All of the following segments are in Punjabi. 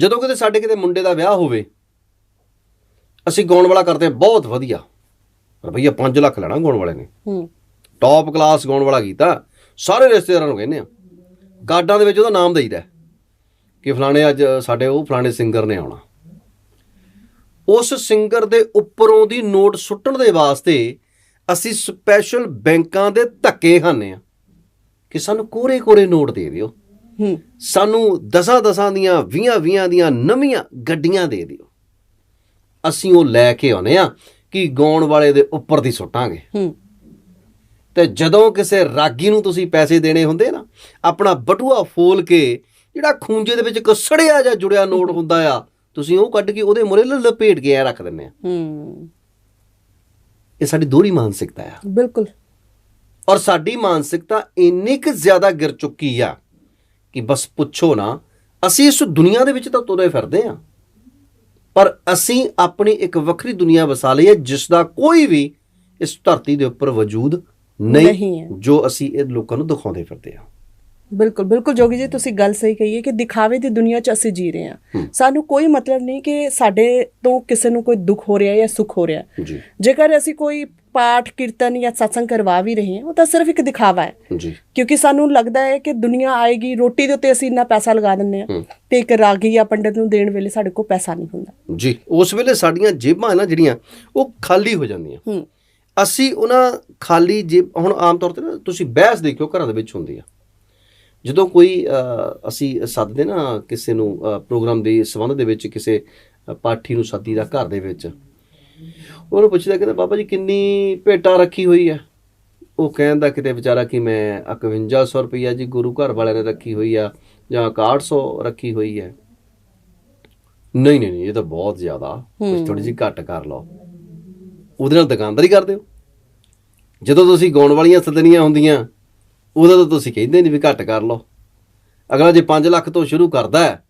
ਜਦੋਂ ਕਿਤੇ ਸਾਡੇ ਕਿਤੇ ਮੁੰਡੇ ਦਾ ਵਿਆਹ ਹੋਵੇ ਅਸੀਂ ਗਾਉਣ ਵਾਲਾ ਕਰਦੇ ਹਾਂ ਬਹੁਤ ਵਧੀਆ। ਰੁਪਈਆ 5 ਲੱਖ ਲੈਣਾ ਗਾਉਣ ਵਾਲੇ ਨੇ। ਹੂੰ। ਟੌਪ ਕਲਾਸ ਗਾਉਣ ਵਾਲਾ ਕੀਤਾ ਸਾਰੇ ਰਿਸ਼ਤੇਦਾਰਾਂ ਨੂੰ ਕਹਿੰਦੇ ਆ। ਕਾਰਡਾਂ ਦੇ ਵਿੱਚ ਉਹਦਾ ਨਾਮ ਦੇਈਦਾ ਕਿ ਫਲਾਣੇ ਅੱਜ ਸਾਡੇ ਉਹ ਫਲਾਣੇ ਸਿੰਗਰ ਨੇ ਆਉਣਾ। ਉਸ ਸਿੰਗਰ ਦੇ ਉੱਪਰੋਂ ਦੀ ਨੋਟ ਸੁੱਟਣ ਦੇ ਵਾਸਤੇ ਅਸੀਂ ਸਪੈਸ਼ਲ ਬੈਂਕਾਂ ਦੇ ਧੱਕੇ ਖਾਂਦੇ ਆ ਕਿ ਸਾਨੂੰ ਕੋਰੇ ਕੋਰੇ ਨੋਟ ਦੇ ਦਿਓ। ਸਾਨੂੰ ਦਸਾਂ ਦਸਾਂ ਦੀਆਂ 20 20 ਦੀਆਂ ਨਵੀਆਂ ਗੱਡੀਆਂ ਦੇ ਦਿਓ। ਅਸੀਂ ਉਹ ਲੈ ਕੇ ਆਉਨੇ ਆ ਕਿ ਗਾਉਣ ਵਾਲੇ ਦੇ ਉੱਪਰ ਦੀ ਸੁੱਟਾਂਗੇ। ਹੂੰ। ਤੇ ਜਦੋਂ ਕਿਸੇ ਰਾਗੀ ਨੂੰ ਤੁਸੀਂ ਪੈਸੇ ਦੇਣੇ ਹੁੰਦੇ ਨਾ ਆਪਣਾ ਬਟੂਆ ਫੋਲ ਕੇ ਜਿਹੜਾ ਖੂੰਜੇ ਦੇ ਵਿੱਚ ਕਸੜਿਆ ਜਾਂ ਜੁੜਿਆ ਨੋਟ ਹੁੰਦਾ ਆ ਤੁਸੀਂ ਉਹ ਕੱਢ ਕੇ ਉਹਦੇ ਮੁਰੇ ਲਪੇਟ ਕੇ ਐ ਰੱਖ ਦਿੰਦੇ ਆ। ਹੂੰ। ਇਹ ਸਾਡੀ ਦੋਹਰੀ ਮਾਨਸਿਕਤਾ ਆ। ਬਿਲਕੁਲ। ਔਰ ਸਾਡੀ ਮਾਨਸਿਕਤਾ ਇੰਨੀ ਕੁ ਜ਼ਿਆਦਾ ਗਿਰ ਚੁੱਕੀ ਆ ਕਿ ਬਸ ਪੁੱਛੋ ਨਾ ਅਸੀਂ ਇਸ ਦੁਨੀਆ ਦੇ ਵਿੱਚ ਤਾਂ ਤੁਰੇ ਫਿਰਦੇ ਆ ਪਰ ਅਸੀਂ ਆਪਣੀ ਇੱਕ ਵੱਖਰੀ ਦੁਨੀਆ ਵਸਾ ਲਈ ਹੈ ਜਿਸ ਦਾ ਕੋਈ ਵੀ ਇਸ ਧਰਤੀ ਦੇ ਉੱਪਰ ਵਜੂਦ ਨਹੀਂ ਹੈ। ਜੋ ਅਸੀਂ ਇਹ ਲੋਕਾਂ ਨੂੰ ਦਿਖਾਉਂਦੇ ਫਿਰਦੇ ਆ ਬਿਲਕੁਲ ਬਿਲਕੁਲ ਜੋਗੀ ਜੀ ਤੁਸੀਂ ਗੱਲ ਸਹੀ ਕਹੀ ਹੈ ਕਿ ਦਿਖਾਵੇ ਦੀ ਦੁਨੀਆ 'ਚ ਅਸੀਂ ਜੀ ਰਹੇ ਹਾਂ। ਸਾਨੂੰ ਕੋਈ ਮਤਲਬ ਨਹੀਂ ਕਿ ਸਾਡੇ ਤੋਂ ਕਿਸੇ ਨੂੰ ਕੋਈ ਦੁੱਖ ਹੋ ਰਿਹਾ ਹੈ ਜਾਂ ਸੁੱਖ ਹੋ ਰਿਹਾ। ਹੈ ਜੇਕਰ ਅਸੀਂ ਕੋਈ ਪਾਠ ਕੀਰਤਨ ਜਾਂ satsang ਕਰਵਾ ਵੀ ਰਹੇ ਹਾਂ ਉਹ ਤਾਂ ਸਿਰਫ ਇੱਕ ਦਿਖਾਵਾ ਹੈ। ਜੀ। ਕਿਉਂਕਿ ਸਾਨੂੰ ਲੱਗਦਾ ਹੈ ਕਿ ਦੁਨੀਆ ਆਏਗੀ ਰੋਟੀ ਦੇ ਉੱਤੇ ਅਸੀਂ ਇੰਨਾ ਪੈਸਾ ਲਗਾ ਦਿੰਦੇ ਹਾਂ ਤੇ ਇੱਕ ਰਾਗੀ ਜਾਂ ਪੰਡਤ ਨੂੰ ਦੇਣ ਵੇਲੇ ਸਾਡੇ ਕੋਲ ਪੈਸਾ ਨਹੀਂ ਹੁੰਦਾ। ਜੀ ਉਸ ਵੇਲੇ ਸਾਡੀਆਂ ਜੇਬਾਂ ਨਾ ਜਿਹੜੀਆਂ ਉਹ ਖਾਲੀ ਹੋ ਜਾਂਦੀਆਂ। ਹੂੰ। ਅਸੀਂ ਉਹਨਾਂ ਖਾਲੀ ਜੇਬ ਹੁਣ ਆਮ ਤੌਰ ਤੇ ਨਾ ਤੁਸੀਂ ਬਹਿਸ ਦੇਖਿਓ ਘਰਾਂ ਦੇ ਵਿੱਚ ਹੁੰਦੀ ਆ। ਜਦੋਂ ਕੋਈ ਅਸੀਂ ਸੱਦਦੇ ਨਾ ਕਿਸੇ ਨੂੰ ਪ੍ਰੋਗਰਾਮ ਦੇ ਸੰਬੰਧ ਦੇ ਵਿੱਚ ਕਿਸੇ ਪਾਠੀ ਨੂੰ ਸੱਦੀ ਦਾ ਘਰ ਦੇ ਵਿੱਚ ਉਹਨੂੰ ਪੁੱਛਦਾ ਕਹਿੰਦਾ ਬਾਬਾ ਜੀ ਕਿੰਨੀ ਭੇਟਾ ਰੱਖੀ ਹੋਈ ਹੈ ਉਹ ਕਹਿੰਦਾ ਕਿਤੇ ਵਿਚਾਰਾ ਕਿ ਮੈਂ 5100 ਰੁਪਈਆ ਜੀ ਗੁਰੂ ਘਰ ਵਾਲਿਆਂ ਨੇ ਰੱਖੀ ਹੋਈ ਆ ਜਾਂ 6100 ਰੱਖੀ ਹੋਈ ਹੈ ਨਹੀਂ ਨਹੀਂ ਨਹੀਂ ਇਹ ਤਾਂ ਬਹੁਤ ਜ਼ਿਆਦਾ। ਕੁਝ ਥੋੜੀ ਜਿਹੀ ਘੱਟ ਕਰ ਲਓ। ਉਹਦੇ ਨਾਲ ਦੁਕਾਨਦਾਰੀ ਕਰਦੇ ਹੋ? ਜਦੋਂ ਤੁਸੀਂ ਗਾਉਣ ਵਾਲੀਆਂ ਸਦਨੀਆਂ ਹੁੰਦੀਆਂ ਉਦੋਂ ਤਾਂ ਤੁਸੀਂ ਕਹਿੰਦੇ ਨਹੀਂ ਵੀ ਘੱਟ ਕਰ ਲਓ। ਅਗਲਾ ਜੇ 5 ਲੱਖ ਤੋਂ ਸ਼ੁਰੂ ਕਰਦਾ ਹੈ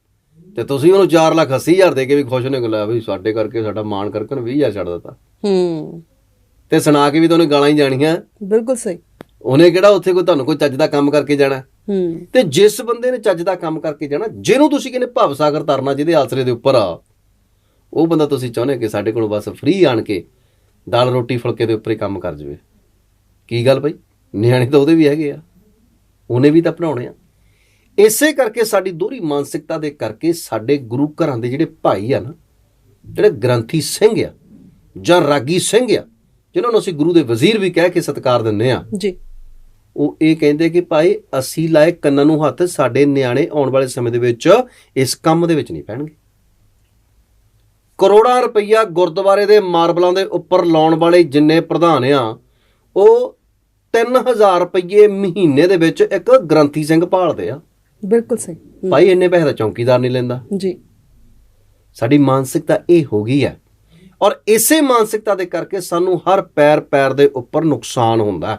ਤੇ ਤੁਸੀਂ ਉਹਨੂੰ 4 ਲੱਖ 80 ਹਜ਼ਾਰ ਦੇ ਕੇ ਵੀ ਖੁਸ਼ ਨੇ ਲੈ ਵੀ ਸਾਡੇ ਕਰਕੇ ਸਾਡਾ ਮਾਣ ਕਰਕੇ ਉਹਨੇ 20 ਹਜ਼ਾਰ ਛੱਡ ਦਿੱਤਾ। ਹੂੰ। ਤੇ ਸੁਣਾ ਕੇ ਵੀ ਤਾਂ ਉਹਨੇ ਗਾਲਾਂ ਹੀ ਜਾਣੀਆਂ। ਬਿਲਕੁਲ ਸਹੀ। ਉਹਨੇ ਕਿਹੜਾ ਉੱਥੇ ਕੋਈ ਤੁਹਾਨੂੰ ਕੋਈ ਚੱਜ ਦਾ ਕੰਮ ਕਰਕੇ ਜਾਣਾ? ਹੂੰ। ਤੇ ਜਿਸ ਬੰਦੇ ਨੇ ਚੱਜ ਦਾ ਕੰਮ ਕਰਕੇ ਜਾਣਾ ਜਿਹਨੂੰ ਤੁਸੀਂ ਕਹਿੰਦੇ ਭਵ ਸਾਗਰ ਤਰਨਾ ਜਿਹਦੇ ਆਸਰੇ ਦੇ ਉੱਪਰ ਆ ਉਹ ਬੰਦਾ ਤੁਸੀਂ ਚਾਹੁੰਦੇ ਕਿ ਸਾਡੇ ਕੋਲ ਬਸ ਫ੍ਰੀ ਆਣ ਕੇ ਦਾਲ ਰੋਟੀ ਫੁਲਕੇ ਦੇ ਉੱਪਰ ਹੀ ਕੰਮ ਕਰ ਜਵੇ। ਕੀ ਗੱਲ ਭਾਈ ਨਿਆਣੇ ਤਾਂ ਉਹਦੇ ਵੀ ਹੈਗੇ ਆ। ਉਹਨੇ ਵੀ ਤਾਂ ਪੜਾਉਣੇ ਆ। ਇਸੇ ਕਰਕੇ ਸਾਡੀ ਦੋਹਰੀ ਮਾਨਸਿਕਤਾ ਦੇ ਕਰਕੇ ਸਾਡੇ ਗੁਰੂ ਘਰਾਂ ਦੇ ਜਿਹੜੇ ਭਾਈ ਆ ਨਾ ਜਿਹੜੇ ਗ੍ਰੰਥੀ ਸਿੰਘ ਆ ਜਾਂ ਰਾਗੀ ਸਿੰਘ ਆ ਜਿਨ੍ਹਾਂ ਨੂੰ ਅਸੀਂ ਗੁਰੂ ਦੇ ਵਜ਼ੀਰ ਵੀ ਕਹਿ ਕੇ ਸਤਿਕਾਰ ਦਿੰਦੇ ਆ ਜੀ। ਉਹ ਇਹ ਕਹਿੰਦੇ ਕਿ ਭਾਈ ਅਸੀਂ ਲਾਏ ਕੰਨਾਂ ਨੂੰ ਹੱਥ ਸਾਡੇ ਨਿਆਣੇ ਆਉਣ ਵਾਲੇ ਸਮੇਂ ਦੇ ਵਿੱਚ ਇਸ ਕੰਮ ਦੇ ਵਿੱਚ ਨਹੀਂ ਪੈਣਗੇ। ਕਰੋੜਾਂ ਰੁਪਈਆ ਗੁਰਦੁਆਰੇ ਦੇ ਮਾਰਬਲਾਂ ਦੇ ਉੱਪਰ ਲਾਉਣ ਵਾਲੇ ਜਿੰਨੇ ਪ੍ਰਧਾਨ ਆ ਉਹ 3000 ਰੁਪਏ ਮਹੀਨੇ ਦੇ ਵਿੱਚ ਇੱਕ ਗ੍ਰੰਥੀ ਸਿੰਘ ਭਾਲਦੇ ਆ। ਬਿਲਕੁਲ ਸਹੀ। ਭਾਈ ਇੰਨੇ ਪੈਸੇ ਦਾ ਚੌਕੀਦਾਰ ਨਹੀਂ ਲੈਂਦਾ। ਜੀ। ਸਾਡੀ ਮਾਨਸਿਕਤਾ ਇਹ ਹੋ ਗਈ ਹੈ। ਔਰ ਇਸੇ ਮਾਨਸਿਕਤਾ ਦੇ ਕਰਕੇ ਸਾਨੂੰ ਹਰ ਪੈਰ ਪੈਰ ਦੇ ਉੱਪਰ ਨੁਕਸਾਨ ਹੁੰਦਾ। ਹੈ